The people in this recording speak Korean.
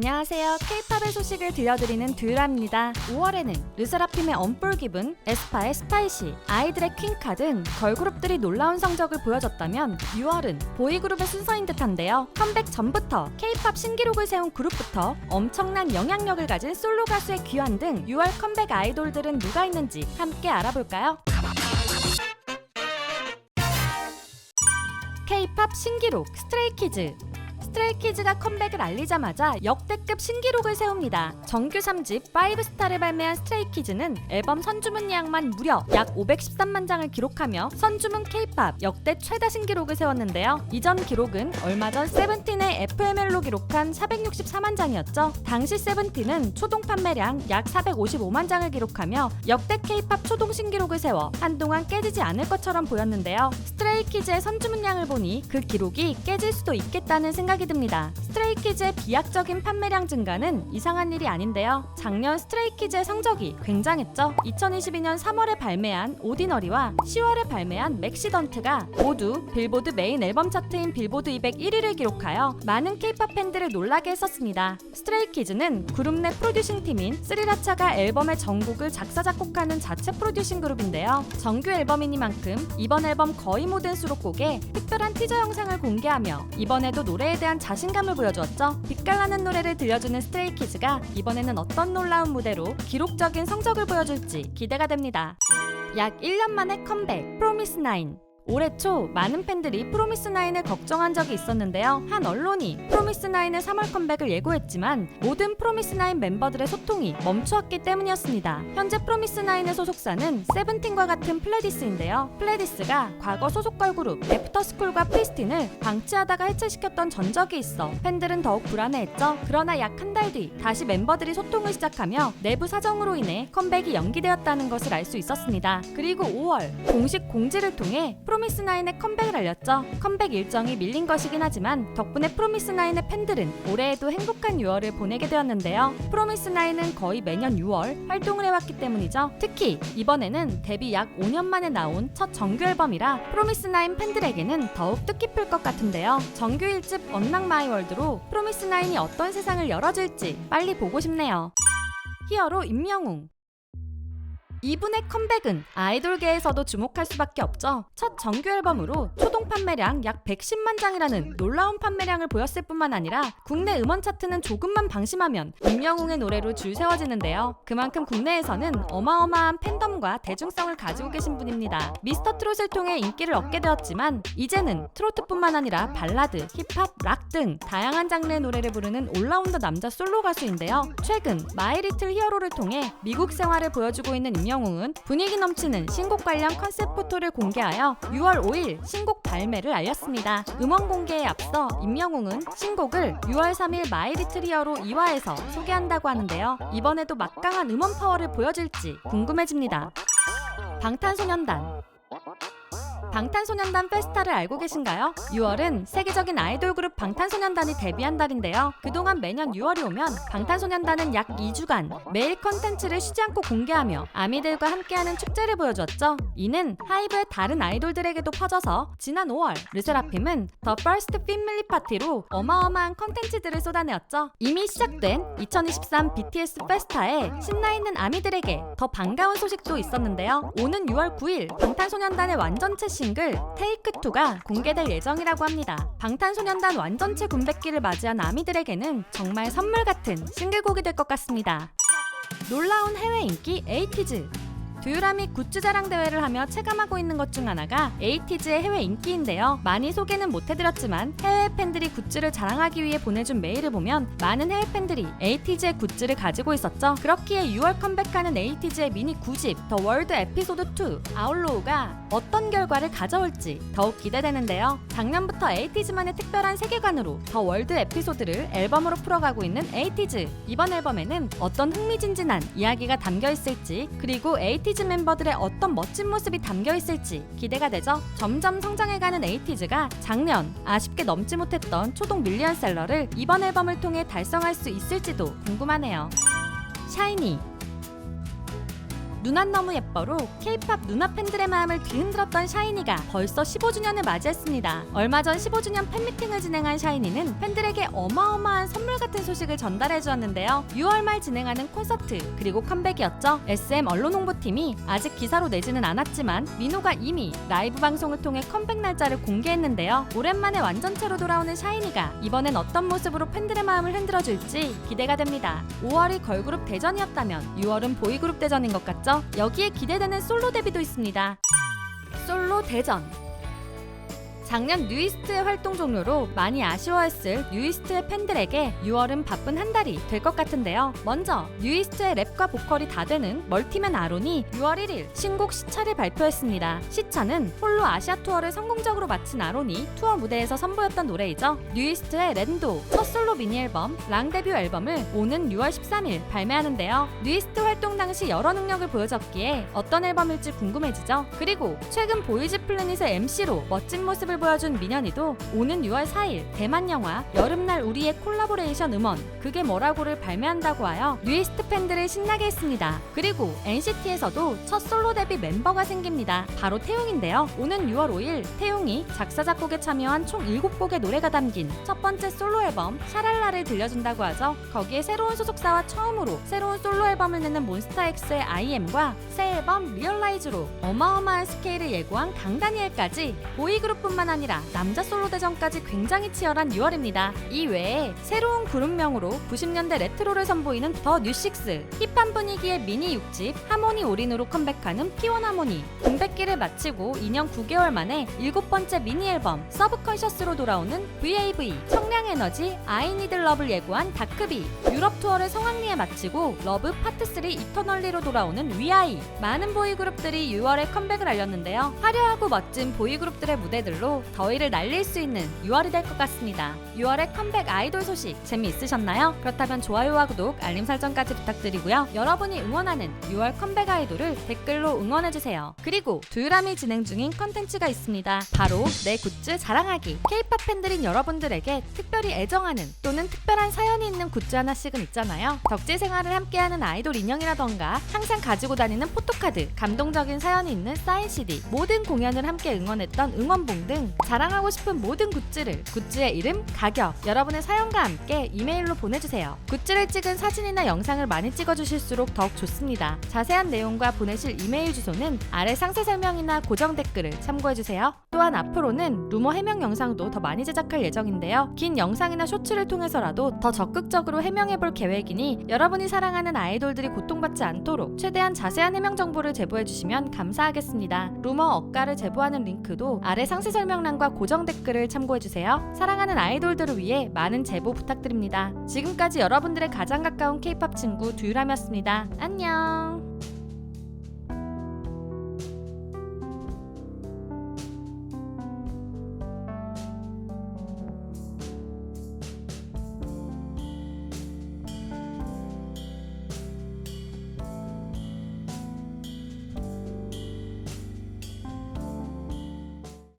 안녕하세요. K-팝의 소식을 들려드리는 듀라입니다. 5월에는 르세라핌의 언폴기븐, 에스파의 스파이시, 아이들의 퀸카 등 걸그룹들이 놀라운 성적을 보여줬다면 6월은 보이그룹의 순서인 듯한데요. 컴백 전부터 K-팝 신기록을 세운 그룹부터 엄청난 영향력을 가진 솔로 가수의 귀환 등 6월 컴백 아이돌들은 누가 있는지 함께 알아볼까요? K-팝 신기록 스트레이키즈 스트레이키즈가 컴백을 알리자마자 역대급 신기록을 세웁니다. 정규 3집 5스타를 발매한 스트레이키즈는 앨범 선주문량만 무려 약 513만 장을 기록하며 선주문 K-팝 역대 최다 신기록을 세웠는데요. 이전 기록은 얼마 전 세븐틴의 FML로 기록한 464만 장이었죠. 당시 세븐틴은 초동 판매량 약 455만 장을 기록하며 역대 K-팝 초동 신기록을 세워 한동안 깨지지 않을 것처럼 보였는데요. 스트레이키즈의 선주문량을 보니 그 기록이 깨질 수도 있겠다는 생각이 듭니다. 스트레이키즈의 비약적인 판매량 증가는 이상한 일이 아닌데요. 작년 스트레이키즈의 성적이 굉장했죠. 2022년 3월에 발매한 오디너리와 10월에 발매한 맥시던트가 모두 빌보드 메인 앨범 차트인 빌보드 200 1위를 기록하여 많은 케이팝 팬들을 놀라게 했었습니다. 스트레이키즈는 그룹 내 프로듀싱 팀인 스리라차가 앨범의 전곡을 작사 작곡하는 자체 프로듀싱 그룹인데요. 정규 앨범이니만큼 이번 앨범 거의 모든 수록곡에 특별한 티저 영상을 공개하며 이번에도 노래에 대한 자신감을 보여주었죠. 빛깔나는 노래를 들려주는 스트레이키즈가 이번에는 어떤 놀라운 무대로 기록적인 성적을 보여줄지 기대가 됩니다. 약 1년 만에 컴백 프로미스 나인 올해 초 많은 팬들이 프로미스 나인을 걱정한 적이 있었는데요. 한 언론이 프로미스 나인의 3월 컴백을 예고했지만 모든 프로미스 나인 멤버들의 소통이 멈추었기 때문이었습니다. 현재 프로미스 나인의 소속사는 세븐틴과 같은 플레디스인데요. 플레디스가 과거 소속 걸그룹 애프터스쿨과 프리스틴을 방치하다가 해체시켰던 전적이 있어 팬들은 더욱 불안해했죠. 그러나 약 한 달 뒤 다시 멤버들이 소통을 시작하며 내부 사정으로 인해 컴백이 연기되었다는 것을 알 수 있었습니다. 그리고 5월 공식 공지를 통해 프로 미스 나인의 컴백을 알렸죠. 컴백 일정이 밀린 것이긴 하지만 덕분에 프로미스 나인의 팬들은 올해에도 행복한 6월을 보내게 되었는데요. 프로미스 나인은 거의 매년 6월 활동을 해왔기 때문이죠. 특히 이번에는 데뷔 약 5년 만에 나온 첫 정규 앨범이라 프로미스 나인 팬들에게는 더욱 뜻깊을 것 같은데요. 정규 1집 언락 마이 월드로 프로미스 나인이 어떤 세상을 열어줄지 빨리 보고 싶네요. 히어로 임영웅 이분의 컴백은 아이돌계에서도 주목할 수밖에 없죠. 첫 정규 앨범으로 초동 판매량 약 110만 장이라는 놀라운 판매량을 보였을 뿐만 아니라 국내 음원 차트는 조금만 방심하면 임영웅의 노래로 줄 세워지는데요. 그만큼 국내에서는 어마어마한 팬덤과 대중성을 가지고 계신 분입니다. 미스터 트롯을 통해 인기를 얻게 되었지만 이제는 트로트뿐만 아니라 발라드, 힙합, 락 등 다양한 장르의 노래를 부르는 올라운더 남자 솔로 가수인데요. 최근 마이 리틀 히어로를 통해 미국 생활을 보여주고 있는 임 영웅은 분위기 넘치는 신곡 관련 컨셉 포토를 공개하여 6월 5일 신곡 발매를 알렸습니다. 음원 공개에 앞서 임영웅은 신곡을 6월 3일 마이 리틀 히어로 2화에서 소개한다고 하는데요. 이번에도 막강한 음원 파워를 보여줄지 궁금해집니다. 방탄소년단 방탄소년단 페스타를 알고 계신가요? 6월은 세계적인 아이돌 그룹 방탄소년단이 데뷔한 달인데요. 그동안 매년 6월이 오면 방탄소년단은 약 2주간 매일 컨텐츠를 쉬지 않고 공개하며 아미들과 함께하는 축제를 보여주었죠. 이는 하이브의 다른 아이돌들에게도 퍼져서 지난 5월 르세라핌은 더 퍼스트 피밀리 파티로 어마어마한 컨텐츠들을 쏟아내었죠. 이미 시작된 2023 BTS 페스타에 신나있는 아미들에게 더 반가운 소식도 있었는데요. 오는 6월 9일 방탄소년단의 완전체 싱글 테이크2가 공개될 예정이라고 합니다. 방탄소년단 완전체 군백기를 맞이한 아미들에게는 정말 선물 같은 싱글곡이 될 것 같습니다. 놀라운 해외 인기 에이티즈 두유람이 굿즈 자랑 대회를 하며 체감하고 있는 것 중 하나가 에이티즈의 해외 인기인데요. 많이 소개는 못해드렸지만 해외 팬들이 굿즈를 자랑하기 위해 보내준 메일을 보면 많은 해외 팬들이 에이티즈의 굿즈를 가지고 있었죠. 그렇기에 6월 컴백하는 에이티즈의 미니 9집 더 월드 에피소드 2 아웃로우가 어떤 결과를 가져올지 더욱 기대되는데요. 작년부터 에이티즈만의 특별한 세계관으로 더 월드 에피소드를 앨범으로 풀어가고 있는 에이티즈 이번 앨범에는 어떤 흥미진진한 이야기가 담겨 있을지 그리고 에이티즈 멤버들의 어떤 멋진 모습이 담겨 있을지 기대가 되죠. 점점 성장해가는 에이티즈가 작년 아쉽게 넘지 못했던 초동 밀리언셀러를 이번 앨범을 통해 달성할 수 있을지도 궁금하네요. 샤이니 누난 너무 예뻐로 K-팝 누나 팬들의 마음을 뒤흔들었던 샤이니가 벌써 15주년을 맞이했습니다. 얼마 전 15주년 팬미팅을 진행한 샤이니는 팬들에게 어마어마한 선물 같은 소식을 전달해 주었는데요. 6월 말 진행하는 콘서트 그리고 컴백이었죠. SM 언론 홍보팀이 아직 기사로 내지는 않았지만 민호가 이미 라이브 방송을 통해 컴백 날짜를 공개했는데요. 오랜만에 완전체로 돌아오는 샤이니가 이번엔 어떤 모습으로 팬들의 마음을 흔들어 줄지 기대가 됩니다. 5월이 걸그룹 대전이었다면 6월은 보이그룹 대전인 것 같죠? 여기에 기대되는 솔로 데뷔도 있습니다. 솔로 대전 작년 뉴이스트의 활동 종료로 많이 아쉬워했을 뉴이스트의 팬들에게 6월은 바쁜 한 달이 될 것 같은데요. 먼저 뉴이스트의 랩과 보컬이 다 되는 멀티맨 아론이 6월 1일 신곡 시차를 발표했습니다. 시차는 홀로 아시아 투어를 성공적으로 마친 아론이 투어 무대에서 선보였던 노래이죠. 뉴이스트의 랜도 첫 솔로 미니 앨범 랑 데뷔 앨범을 오는 6월 13일 발매하는데요. 뉴이스트 활동 당시 여러 능력을 보여줬기에 어떤 앨범일지 궁금해지죠. 그리고 최근 보이즈 플래닛의 MC로 멋진 모습을 보여준 민현이도 오는 6월 4일 대만 영화 여름날 우리의 콜라보레이션 음원 그게 뭐라고를 발매한다고 하여 뉴이스트 팬들을 신나게 했습니다. 그리고 NCT에서도 첫 솔로 데뷔 멤버가 생깁니다. 바로 태용인데요. 오는 6월 5일 태용이 작사 작곡에 참여한 총 7곡의 노래가 담긴 첫 번째 솔로 앨범 샤랄라를 들려준다고 하죠. 거기에 새로운 소속사와 처음으로 새로운 솔로 앨범을 내는 몬스타엑스의 IM과 새 앨범 리얼라이즈로 어마어마한 스케일을 예고한 강다니엘까지 보이그룹뿐만 아니라 남자 솔로 대전까지 굉장히 치열한 6월입니다. 이 외에 새로운 그룹명으로 90년대 레트로를 선보이는 더 뉴식스, 힙한 분위기의 미니 6집 하모니 올인으로 컴백하는 P1 하모니, 공백기를 마치고 2년 9개월 만에 일곱 번째 미니 앨범 서브컨셔스로 돌아오는 VAV, 청량 에너지 I Need Love를 예고한 다크비, 유럽 투어를 성황리에 마치고 러브 파트 3 이터널리로 돌아오는 위아이, 많은 보이그룹들이 6월에 컴백을 알렸는데요. 화려하고 멋진 보이그룹들의 무대들로 더위를 날릴 수 있는 6월이 될 것 같습니다. 6월의 컴백 아이돌 소식 재미있으셨나요? 그렇다면 좋아요와 구독, 알림 설정까지 부탁드리고요. 여러분이 응원하는 6월 컴백 아이돌을 댓글로 응원해주세요. 그리고 두유람이 진행 중인 컨텐츠가 있습니다. 바로 내 굿즈 자랑하기. K-팝 팬들인 여러분들에게 특별히 애정하는 또는 특별한 사연이 있는 굿즈 하나씩은 있잖아요. 덕질 생활을 함께하는 아이돌 인형이라던가 항상 가지고 다니는 포토카드, 감동적인 사연이 있는 사인 CD, 모든 공연을 함께 응원했던 응원봉 등 자랑하고 싶은 모든 굿즈를 굿즈의 이름, 가격, 여러분의 사연과 함께 이메일로 보내주세요. 굿즈를 찍은 사진이나 영상을 많이 찍어주실수록 더욱 좋습니다. 자세한 내용과 보내실 이메일 주소는 아래 상세 설명이나 고정 댓글을 참고해주세요. 또한 앞으로는 루머 해명 영상도 더 많이 제작할 예정인데요. 긴 영상이나 쇼츠를 통해서라도 더 적극적으로 해명해볼 계획이니 여러분이 사랑하는 아이돌들이 고통받지 않도록 최대한 자세한 해명 정보를 제보해주시면 감사하겠습니다. 루머 억가를 제보하는 링크도 아래 상세 설명 란과 고정 댓글을 참고해주세요. 사랑하는 아이돌들을 위해 많은 제보 부탁드립니다. 지금까지 여러분들의 가장 가까운 K-팝 친구 두유람이었습니다. 안녕!